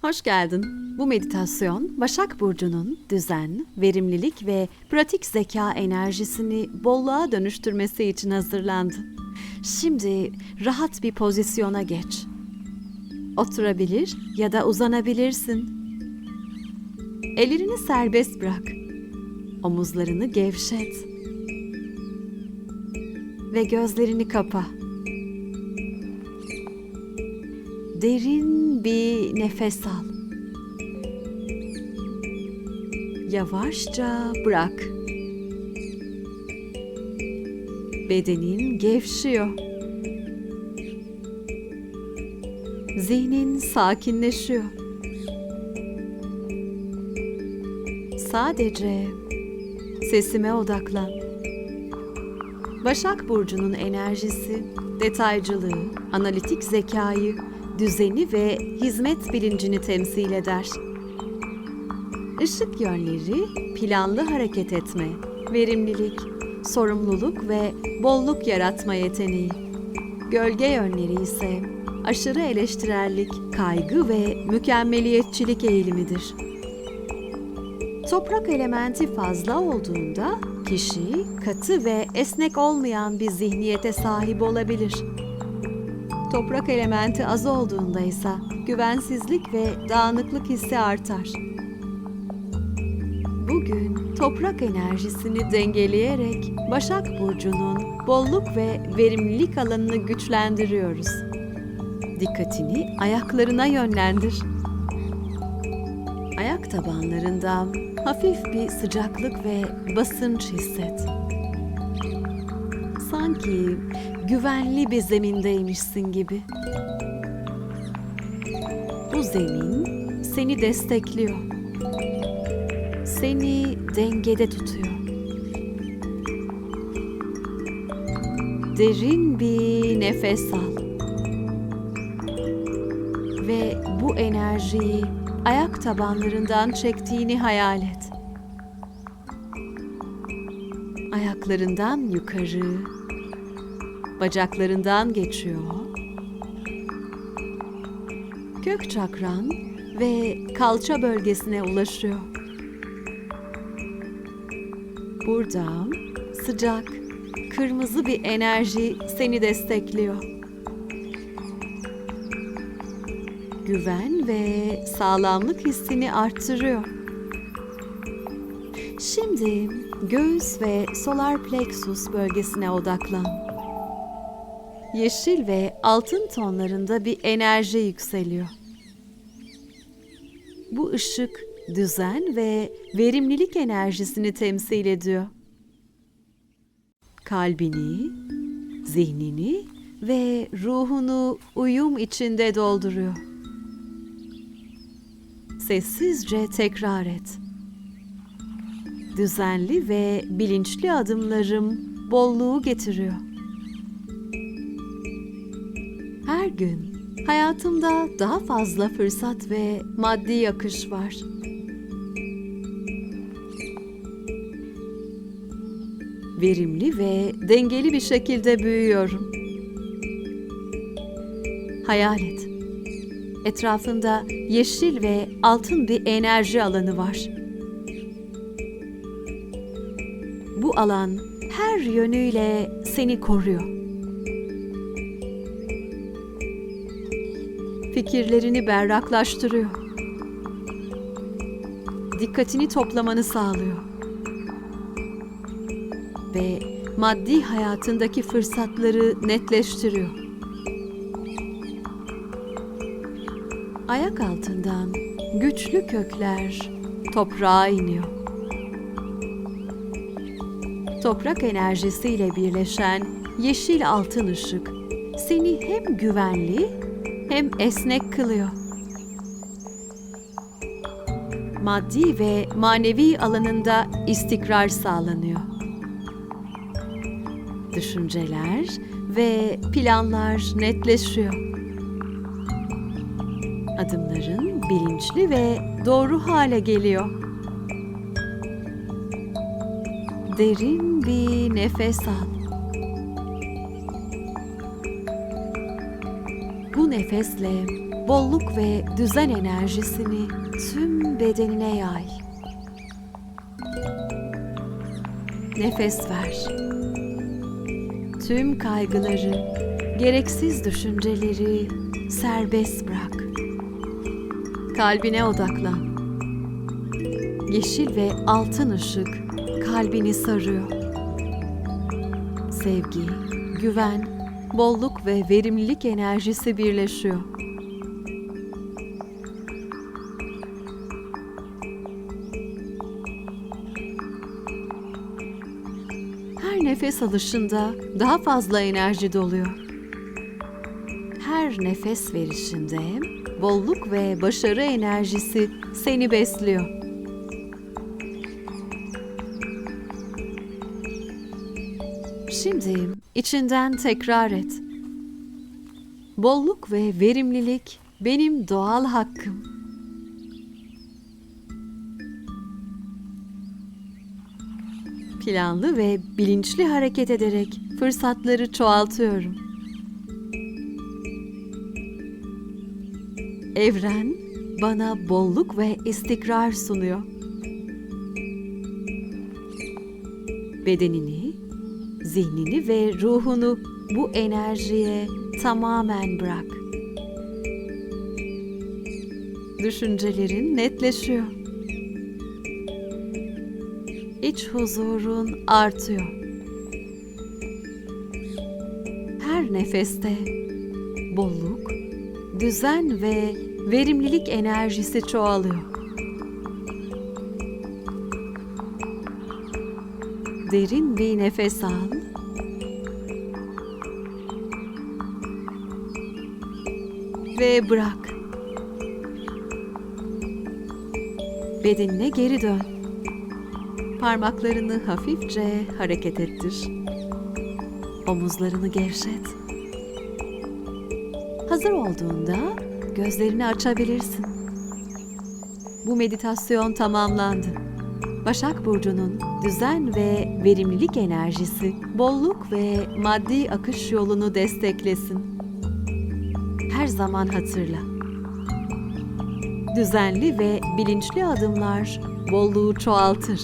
Hoş geldin. Bu meditasyon Başak Burcu'nun düzen, verimlilik ve pratik zeka enerjisini bolluğa dönüştürmesi için hazırlandı. Şimdi rahat bir pozisyona geç. Oturabilir ya da uzanabilirsin. Ellerini serbest bırak. Omuzlarını gevşet. Ve gözlerini kapa. Derin bir nefes al. Yavaşça bırak. Bedenin gevşiyor. Zihnin sakinleşiyor. Sadece sesime odaklan. Başak Burcu'nun enerjisi, detaycılığı, analitik zekayı, düzeni ve hizmet bilincini temsil eder. Işık yönleri planlı hareket etme, verimlilik, sorumluluk ve bolluk yaratma yeteneği. Gölge yönleri ise aşırı eleştirellik, kaygı ve mükemmeliyetçilik eğilimidir. Toprak elementi fazla olduğunda kişi katı ve esnek olmayan bir zihniyete sahip olabilir. Toprak elementi az olduğunda ise güvensizlik ve dağınıklık hissi artar. Bugün toprak enerjisini dengeleyerek Başak Burcu'nun bolluk ve verimlilik alanını güçlendiriyoruz. Dikkatini ayaklarına yönlendir. Ayak tabanlarından hafif bir sıcaklık ve basınç hisset. Sanki güvenli bir zemindeymişsin gibi. Bu zemin seni destekliyor. Seni dengede tutuyor. Derin bir nefes al. Ve bu enerjiyi ayak tabanlarından çektiğini hayal et. Ayaklarından yukarı, bacaklarından geçiyor. Kök çakran ve kalça bölgesine ulaşıyor. Buradan sıcak, kırmızı bir enerji seni destekliyor. Güven ve sağlamlık hissini arttırıyor. Şimdi göğüs ve solar plexus bölgesine odaklan. Yeşil ve altın tonlarında bir enerji yükseliyor. Bu ışık düzen ve verimlilik enerjisini temsil ediyor. Kalbini, zihnini ve ruhunu uyum içinde dolduruyor. Sessizce tekrar et. Düzenli ve bilinçli adımlarım bolluğu getiriyor. Gün hayatımda daha fazla fırsat ve maddi akış var. Verimli ve dengeli bir şekilde büyüyorum. Hayal et. Etrafında yeşil ve altın bir enerji alanı var. Bu alan her yönüyle seni koruyor. Fikirlerini berraklaştırıyor. Dikkatini toplamanı sağlıyor. Ve maddi hayatındaki fırsatları netleştiriyor. Ayak altından güçlü kökler toprağa iniyor. Toprak enerjisiyle birleşen yeşil altın ışık seni hem güvenli hem esnek kılıyor. Maddi ve manevi alanında istikrar sağlanıyor. Düşünceler ve planlar netleşiyor. Adımların bilinçli ve doğru hale geliyor. Derin bir nefes al. Nefesle bolluk ve düzen enerjisini tüm bedenine yay. Nefes ver. Tüm kaygıları, gereksiz düşünceleri serbest bırak. Kalbine odaklan. Yeşil ve altın ışık kalbini sarıyor. Sevgi, güven, bolluk ve verimlilik enerjisi birleşiyor. Her nefes alışında daha fazla enerji doluyor. Her nefes verişinde bolluk ve başarı enerjisi seni besliyor. Şimdi içinden tekrar et. Bolluk ve verimlilik benim doğal hakkım. Planlı ve bilinçli hareket ederek fırsatları çoğaltıyorum. Evren bana bolluk ve istikrar sunuyor. Bedenini, zihnini ve ruhunu bu enerjiye tamamen bırak. Düşüncelerin netleşiyor. İç huzurun artıyor. Her nefeste bolluk, düzen ve verimlilik enerjisi çoğalıyor. Derin bir nefes al. Ve bırak. Bedenine geri dön. Parmaklarını hafifçe hareket ettir. Omuzlarını gevşet. Hazır olduğunda gözlerini açabilirsin. Bu meditasyon tamamlandı. Başak Burcu'nun düzen ve verimlilik enerjisi bolluk ve maddi akış yolunu desteklesin. Her zaman hatırla. Düzenli ve bilinçli adımlar bolluğu çoğaltır.